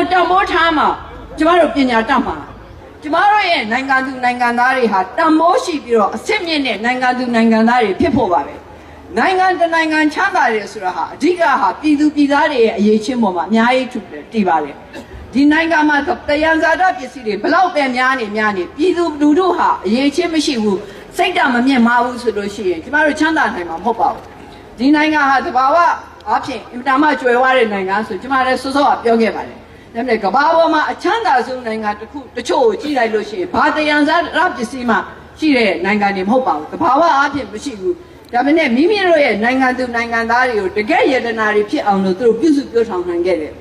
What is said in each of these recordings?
ကိုတံမိုးထားမှာကျမတို့ပညာတတ်မှာကျမတို့ရဲ့နိုင်ငံသူနိုင်ငံသားတွေဟာတံမိုးရှိပြီးတော့အစ်စ်မြင့်တဲ့နိုင်ငံသူနိုင်ငံသားတွေဖြစ်ဖို့ပါပဲနိုင်ငံတစ်နိုင်ငံချမ်းသာတယ်ဆိုတာဟာအဓိကဟာပြည်သူပြည်သားတွေရဲ့အရေးချင်းပေါ်မှာအများကြီးထူတယ်တည်ပါတယ်ဒီနိုင်ငံမှာတယံဇာတပစ္စည်းတွေဘလောက်ပဲများနေများနေပြည်သူလူထုဟာအရေးချင်းမရှိဘူးစိတ်ဓာတ်မမြင့်မာဘူးဆိုလို့ရှိရင်ကျမတို့ချမ်းသာနိုင်မှာမဟုတ်ပါဘူးဒီနိုင်ငံဟာတဘာဝအဖြစ်အင်တာမကျွယ်ဝတဲ့နိုင်ငံဆိုကျွန်မလည်းစောစောကပြောခဲ့ပါတယ်။ ဒါပေမဲ့ကမ္ဘာပေါ်မှာအချမ်းသာဆုံးနိုင်ငံတစ်ခုတချို့ကိုကြည့်လိုက်လို့ရှိရင်ဘာတရားစားရပစ္စည်းမှရှိတဲ့နိုင်ငံတွေမဟုတ်ပါဘူး။တဘာဝအဖြစ်မရှိဘူး။ဒါပေမဲ့မိမိတို့ရဲ့နိုင်ငံသူနိုင်ငံသားတွေကိုတကယ့်ယတနာတွေဖြစ်အောင်လို့သူတို့ပြုစုပြောထောင်နိုင်ခဲ့တယ်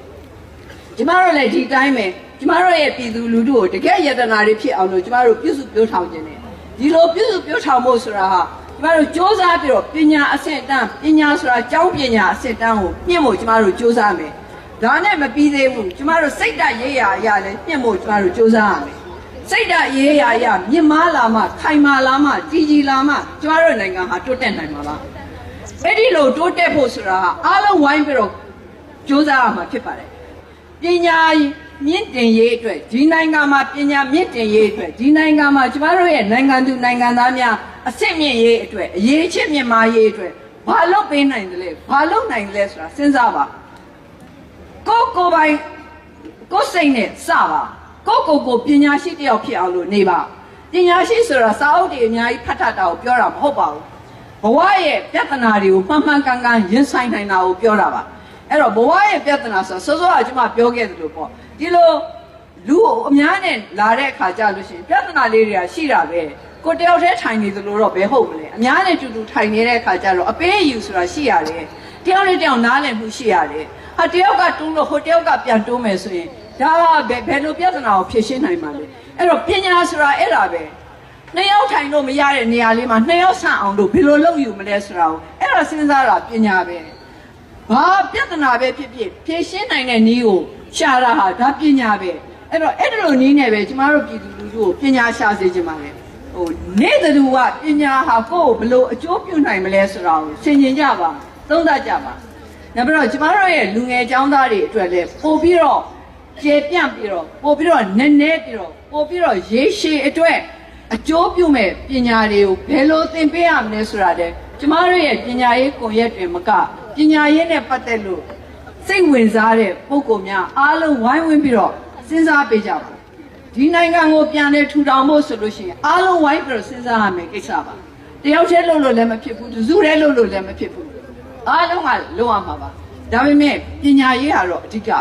။ကျမတို့လည်းဒီတိုင်းပဲကျမတို့ရဲ့ပြည်သူလူထုကိုတကယ့်ယတနာတွေဖြစ်အောင်လို့ကျမတို့ပြုစုပြောထောင်ခြင်းတယ်။ဒီလိုပြုစုပြောထောင်ဖို့ဆိုတာဟာကျမတို့စ조사ပြီးတော့ပညာအဆင့်တန်းပညာဆိုတာကျောင်းပညာအဆင့်တန်းကိုမြင့်ဖို့ကျမတို့စ조사မယ်။ ဒါနဲ့မပြီးသေးဘူးကျမတို့စိတ်ဓာတ်ရေးရာအရာလည်းညှင့်ဖို့ကျမတို့စူးစမ်းရမယ်စိတ်ဓာတ်ရေးရာအရာမြင့်မားလာမှခိုင်မာလာမှတည်ကြည်လာမှကျမတို့နိုင်ငံဟာတိုးတက်နိုင်မှာပါအဲ့ဒီလိုတိုးတက်ဖို့ဆိုတာဟာအားလုံးဝိုင်းပြီးတော့စူးစမ်းရမှာဖြစ်ပါတယ်ပညာမြင့်တင်ရေးအတွက်ဒီနိုင်ငံမှာပညာမြင့်တင်ရေးအတွက်ဒီနိုင်ငံမှာကျမတို့ရဲ့နိုင်ငံသူနိုင်ငံသားများအဆင့်မြင့်ရေးအတွက်အရေးချစ်မြင့်မားရေးအတွက်ဘာလုပ်ပေးနိုင်သလဲဘာလုပ်နိုင်သလဲဆိုတာစဉ်းစားပါ ကိုယ့်ကိုယ်ပိုင်ကိုယ်စိတ်နဲ့စပါကိုယ့်ကိုယ်ကိုပညာရှိတစ်ယောက်ဖြစ်အောင်လို့နေပါပညာရှိဆိုတာစာအုပ်တွေအများကြီးဖတ်တတ်တာကိုပြောတာမဟုတ်ပါဘူးဘဝရဲ့ပြဿနာတွေကိုမှန်မှန်ကန်ကန်ရင်ဆိုင်နိုင်တာကိုပြောတာပါအဲ့တော့ဘဝရဲ့ပြဿနာဆိုစောစောကကျွန်မပြောခဲ့သလိုပေါ့ဒီလိုလူကိုအများနဲ့လာတဲ့အခါကြလို့ရှိရင်ပြဿနာလေးတွေကရှိတာပဲကိုတယောက်တည်းထိုင်နေသလိုတော့ဘယ်ဟုတ်မလဲအများနဲ့တူတူထိုင်နေတဲ့အခါကျတော့အပေးအယူဆိုတာရှိရတယ် တယောက်နဲ့တယောက်နားလည်မှုရှိရတယ်ဟာတယောက်ကတူးလို့ဟိုတယောက်ကပြန်တိုးမယ်ဆိုရင်ဒါကဘယ်ဘယ်လိုပြဿနာကိုဖြေရှင်းနိုင်မှာလဲအဲ့တော့ပညာဆိုတာအဲ့ဒါပဲနှစ်ယောက်ထိုင်လို့မရတဲ့နေရာလေးမှာနှစ်ယောက်ဆန့်အောင်လို့ဘယ်လိုလုပ်ယူမလဲဆိုတာကိုအဲ့ဒါစဉ်းစားတာပညာပဲဘာပြဿနာပဲဖြစ်ဖြစ်ဖြေရှင်းနိုင်တဲ့နည်းကိုရှာတာဟာဒါပညာပဲအဲ့တော့အဲ့ဒီလိုနည်းနဲ့ပဲကျမတို့ပြည်သူလူထုကိုပညာရှာစေချင်ပါတယ်ဟိုနေသူကပညာဟာကိုယ့်ကိုဘယ်လိုအကျိုးပြုနိုင်မလဲဆိုတာကိုဆင်ခြင်ကြပါ သုံးသပ်ကြပါနောက်ပြီးတော့ကျမတို့ရဲ့လူငယ်ចောင်းသားတွေအတွက်လည်းပို့ပြီးတော့ကျေပြန့်ပြီးတော့ပို့ပြီးတော့နည်းနည်းပြီးတော့ပို့ပြီးတော့ရေရှည်အတွက်အကျိုးပြုမဲ့ပညာတွေကိုဘယ်လိုသင်ပေးရမလဲဆိုတာတဲ့ကျမတို့ရဲ့ပညာရေးကွန်ရက်တွေမကပညာရေးနဲ့ပတ်သက်လို့စိတ်ဝင်စားတဲ့ပုံကောများအားလုံးဝိုင်းဝန်းပြီးတော့စဉ်းစားပေးကြပါဒီနိုင်ငံကိုပြန်လဲထူထောင်ဖို့ဆိုလို့ရှိရင်အားလုံးဝိုင်းပြီးတော့စဉ်းစားရမယ်ကိစ္စပါတယောက်တည်းလုပ်လို့လည်းမဖြစ်ဘူးတစ်စုတည်းလုပ်လို့လည်းမဖြစ်ဘူး အားလုံးကလုပ်ရမှာပါဒါပေမဲ့ပညာရေးကတော့အဓိကပါ